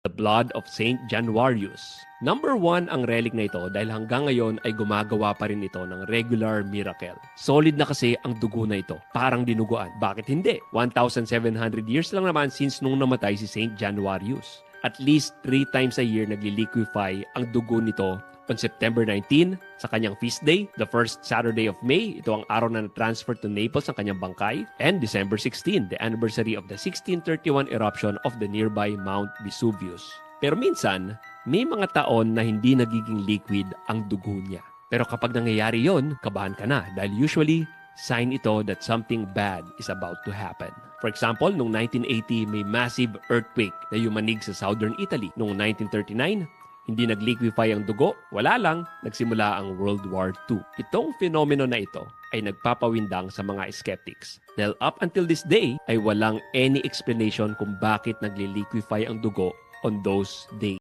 the blood of Saint Januarius. Number one ang relic na ito dahil hanggang ngayon ay gumagawa pa rin ito ng regular miracle. Solid na kasi ang dugo na ito, parang dinuguan. Bakit hindi? 1,700 years lang naman since nung namatay si Saint Januarius. At least three times a year nagliliquify ang dugo nito on September 19 sa kanyang feast day, the first Saturday of May, ito ang araw na na-transfer to Naples ang kanyang bangkay, and December 16, the anniversary of the 1631 eruption of the nearby Mount Vesuvius. Pero minsan, may mga taon na hindi nagiging liquid ang dugo niya. Pero kapag nangyayari yon, kabahan ka na dahil usually, sign ito that something bad is about to happen. For example, noong 1980, may massive earthquake na yumanig sa southern Italy. Noong 1939, hindi nag-liquefy ang dugo, wala lang, nagsimula ang World War II. Itong fenomeno na ito ay nagpapawindang sa mga skeptics. Dahil up until this day ay walang any explanation kung bakit nagli-liquefy ang dugo on those days.